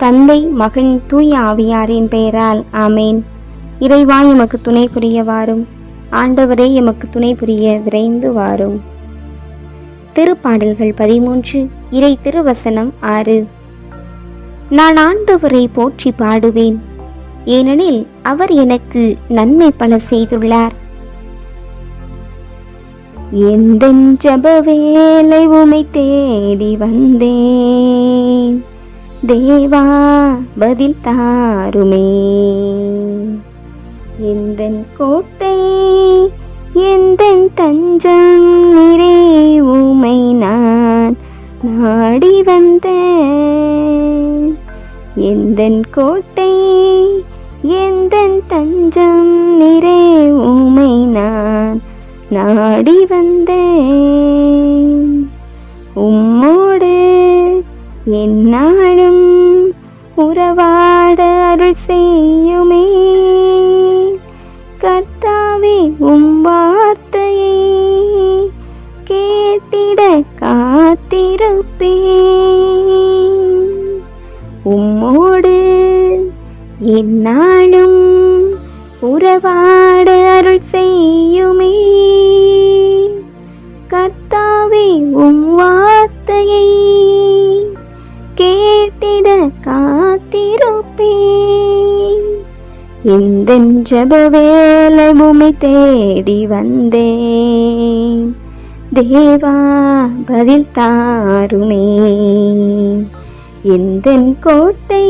தந்தை மகன் தூய ஆவியாரின் பெயரால் ஆமேன். இறைவா எமக்கு துணை புரிய வாரும். ஆண்டவரே எமக்கு துணை புரிய விரைந்து வாரும். திருப்பாடல்கள் பதிமூன்று இறை திருவசனம் ஆறு. நான் ஆண்டவரை போற்றி பாடுவேன். ஏனெனில் அவர் எனக்கு நன்மை பல செய்துள்ளார். எந்த ஜப வேலை உமை தேடி வந்தேன். தேவா பதில் தாருமே. எந்த கோட்டை எந்த தஞ்சம் நிறை உமை நான் நாடி வந்த. எந்த கோட்டை எந்த தஞ்சம் நிறை உமை நான் நாடி வந்தேன் உம்மோடு என்னாலும் உறவாட அருள் செய்யுமே. கர்த்தாவே உம் வார்த்தையை கேட்டிட காத்திருப்பே இந்த ஜப வேலை பூமி தேடி வந்தேன் தேவா பதில் தாருமே. எந்த கோட்டை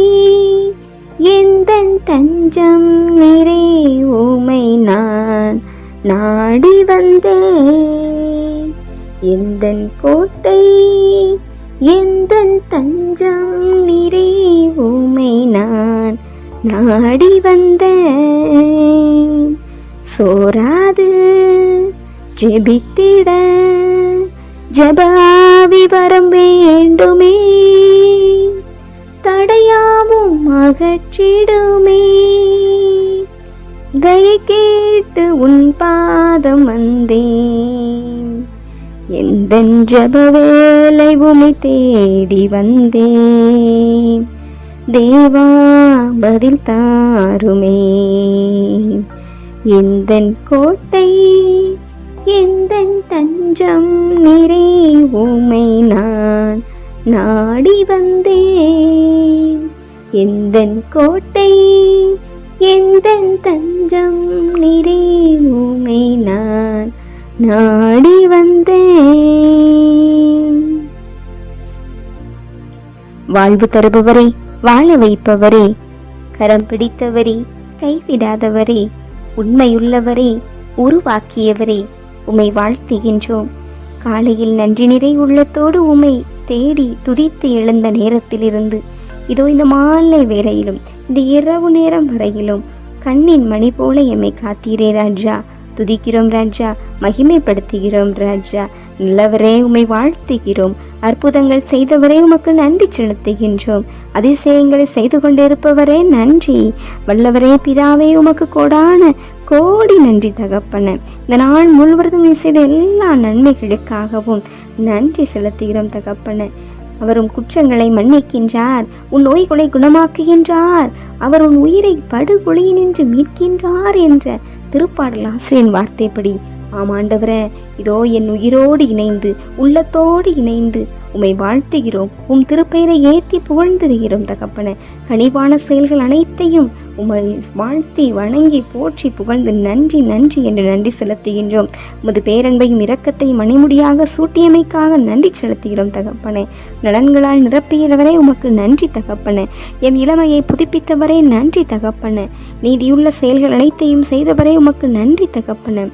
எந்த தஞ்சம் நிறை உமை நான் நாடி வந்தேன் எந்த கோட்டை எந்த தஞ்சம் நிறை உமை நான் நாடி வந்த சோராது ஜெபித்திட ஜபாவி வரம் வேண்டுமே. தடையாவும் அகற்றிடுமே. தயை கேட்டு உன் பாதம் வந்தேன். எந்த ஜப வேலை உமை தேடி வந்தேன். தேவா பதில் தாருமே. எந்த கோட்டை எந்த தஞ்சம் நிறை உமை நான் நாடி வந்தேன். எந்த கோட்டை எந்த தஞ்சம் நிறை உமை நான் நாடி வந்தேன். வாழ்வு தருபவரே வாழ வைப்பவரே. கரம் பிடித்தவரே கைவிடாதவரே. உண்மையுள்ளவரே உருவாக்கியவரே. உமை வாழ்த்துகின்றோம். காலையில் நன்றி நிறை உள்ளத்தோடு உமை தேடி துதித்து எழுந்த நேரத்திலிருந்து இதோ இந்த மாலை வேளையிலும் இந்த இரவு நேரம் வரையிலும் கண்ணின் மணி போல எம்மை காத்தீரே ராஜா. துதிக்கிறோம் ராஜா மகிமைப்படுத்துகிறோம் ராஜா. நல்லவரே உமை வாழ்த்துகிறோம். அற்புதங்கள் செய்தவரே உமக்கு நன்றி செலுத்துகின்றோம். அதிசயங்களை செய்து கொண்டிருப்பவரே நன்றி. வல்லவரே பிதாவே உமக்கு கோடான கோடி நன்றி தகப்பன. இந்த நாள் முழுவதும் நீ செய்த எல்லா நன்மைகளுக்காகவும் நன்றி செலுத்துகிறோம் தகப்பன. அவரும் குற்றங்களை மன்னிக்கின்றார் உன் நோய்களை குணமாக்குகின்றார் அவர் உன் உயிரை படுகொலையினின்று மீட்கின்றார் என்ற திருப்பாடல் ஆசிரியன் வார்த்தைப்படி ஆமாண்டவரே இதோ என் உயிரோடு இணைந்து உள்ளத்தோடு இணைந்து உம்மை வாழ்த்துகிறோம். உம் திருப்பெயரை ஏற்றி புகழ்ந்துகிறோம் தகப்பன. கனிவான செயல்கள் அனைத்தையும் உமை வாழ்த்தி வணங்கி போற்றி புகழ்ந்து நன்றி நன்றி என்று நன்றி செலுத்துகின்றோம். உமது பேரன்பையும் இரக்கத்தையும் மணிமுடியாக சூட்டியமைக்காக நன்றி செலுத்துகிறோம் தகப்பனே. நலன்களால் நிரப்பியவரே உமக்கு நன்றி தகப்பனே. எம் இளமையை புதுப்பித்தவரே நன்றி தகப்பன. நீதியுள்ள செயல்கள் அனைத்தையும் செய்தவரே உமக்கு நன்றி தகப்பன.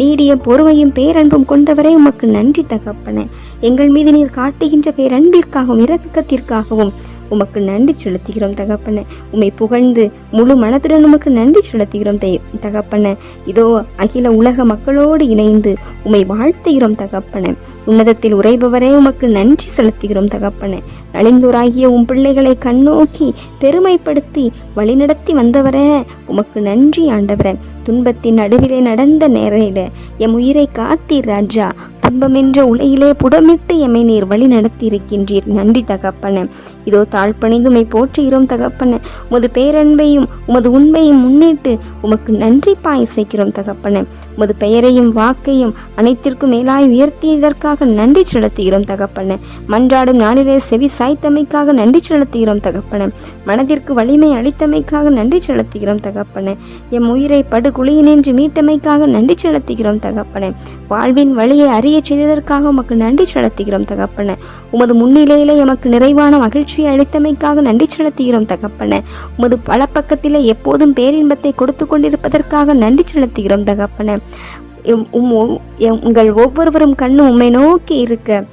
நீடிய பொறுமையும் பேரன்பும் கொண்டவரே உமக்கு நன்றி தகப்பன. எங்கள் மீது நீர் காட்டுகின்ற பேரன்பிற்காகவும் இரக்கத்திற்காகவும் உமக்கு நன்றி செலுத்துகிறோம் தகப்பன. உம்மை புகழ்ந்து முழு மனத்துடன் உமக்கு நன்றி செலுத்துகிறோம் தகப்பன. இதோ அகில உலக மக்களோடு இணைந்து உம்மை வாழ்த்துகிறோம் தகப்பன. உன்னதத்தில் உறைபவரே உமக்கு நன்றி செலுத்துகிறோம் தகப்பனே. நலிந்தோராகிய உம் பிள்ளைகளை கண்ணோக்கி பெருமைப்படுத்தி வழிநடத்தி வந்தவரே உமக்கு நன்றி ஆண்டவரே. துன்பத்தின் நடுவிலே நடந்த நேரையில எம் உயிரை காத்தீர் ராஜா. துன்பமென்ற உலகிலே புடமிட்டு எம்மை நீர் வழி நடத்தி இருக்கின்றீர் நன்றி தகப்பன. இதோ தாழ்பணிந்துமை போற்றுகிறோம் தகப்பன. உமது பேரன்பையும் உமது உண்மையும் முன்னிட்டு உமக்கு நன்றி பாயசைக்கிறோம் தகப்பன. உமது பெயரையும் வாக்கையும் அனைத்திற்கும் மேலாய் உயர்த்தியதற்காக நன்றி செலுத்துகிறோம் தகப்பன. மன்றாடும் நாளிலே செவி சாய்த்தமைக்காக நன்றி செலுத்துகிறோம் தகப்பன. மனதிற்கு வலிமை அளித்தமைக்காக நன்றி செலுத்துகிறோம் தகப்பன. எம் உயிரை படுகுழியினின்று மீட்டமைக்காக நன்றி செலுத்துகிறோம் தகப்பன. வாழ்வின் வழியை அறிய செய்ததற்காக உமக்கு நன்றி செலுத்துகிறோம் தகப்பன. உமது முன்னிலையிலே எமக்கு நிறைவான மகிழ்ச்சியை அளித்தமைக்காக நன்றி செலுத்துகிறோம் தகப்பன. உமது பலப்பக்கத்திலே எப்போதும் பேரின்பத்தை கொடுத்து கொண்டிருப்பதற்காக நன்றி செலுத்துகிறோம் தகப்பன. உங்கள் ஒவ்வொருவரும் கண்ணும் உம்மை நோக்கி இருக்க.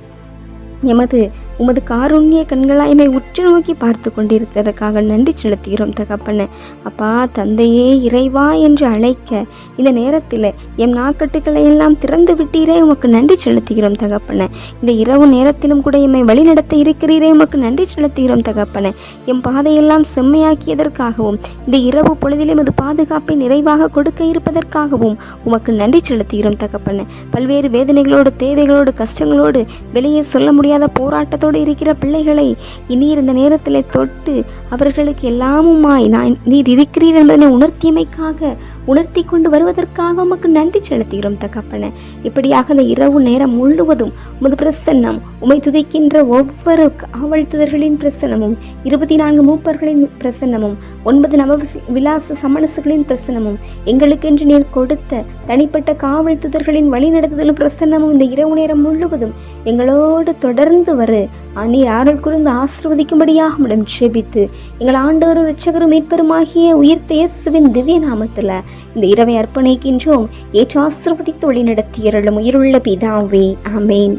எமது உமது காருண்ய என்னை உற்று நோக்கி பார்த்து கொண்டிருக்கிறதுக்காக நன்றி செலுத்துகிறோம் தகப்பன. அப்பா தந்தையே இறைவா என்று அழைக்க இந்த நேரத்தில் எம் நாக்கட்டுக்களை எல்லாம் திறந்து விட்டீரே உமக்கு நன்றி செலுத்துகிறோம் தகப்பன. இந்த இரவு நேரத்திலும் கூட எம்மை வழிநடத்த இருக்கிறீரே உமக்கு நன்றி செலுத்துகிறோம் தகப்பன. எம் பாதையெல்லாம் செம்மையாக்கியதற்காகவும் இந்த இரவு பொழுதிலும் அது பாதுகாப்பை நிறைவாக கொடுக்க இருப்பதற்காகவும் உமக்கு நன்றி செலுத்துகிறோம் தகப்பன. பல்வேறு வேதனைகளோடு தேவைகளோடு கஷ்டங்களோடு வெளியே சொல்ல முடியாத போராட்டத்தோடு இருக்கிற பிள்ளைகளை இனி இருந்த நேரத்தில் தொட்டு அவர்களுக்கு எல்லாமுமாய் நான் நீர் இருக்கிறீர் என்பதனை உணர்த்தியமைக்காக உணர்த்தி கொண்டு வருவதற்காக உமக்கு நன்றி செலுத்துகிறோம் தகப்பன. இப்படியாக அந்த இரவு நேரம் முழுவதும் உமது பிரசன்னம் உமை துதைக்கின்ற ஒவ்வொரு காவல்துதர்களின் பிரசன்னமும் இருபத்தி நான்கு மூப்பர்களின் பிரசன்னமும் ஒன்பது நவ விலாச சமணசுகளின் பிரசன்னமும் எங்களுக்கென்று நீர் கொடுத்த தனிப்பட்ட காவல்துதர்களின் வழிநடத்துதலும் பிரசன்னமும் இந்த இரவு நேரம் முழுவதும் எங்களோடு தொடர்ந்து வரு. அணி ஆறல் குறைந்து ஆசிர்வதிக்கும்படியாக உடன் ஜெபித்து எங்கள் ஆண்டவரும் இரட்சகரும் மீட்பருமாகிய உயிர்த்த இயேசுவின் திவ்ய நாமத்தில் இந்த இரவை அர்ப்பணிக்கின்றோம். ஏற்று ஆசிர்வதித்து வழி நடத்தியருளும் உயிருள்ள பிதாவே ஆமேன்.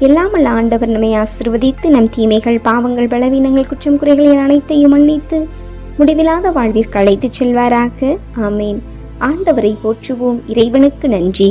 எல்லாமல் ஆண்டவர் நம்மை ஆசிர்வதித்து நம் தீமைகள் பாவங்கள் பலவீனங்கள் குற்றம் குறைகளின் அனைத்தையும் மன்னித்து முடிவில்லாத வாழ்விற்கு அழைத்துச் செல்வாராக ஆமேன். ஆண்டவரை போற்றுவோம். இறைவனுக்கு நன்றி.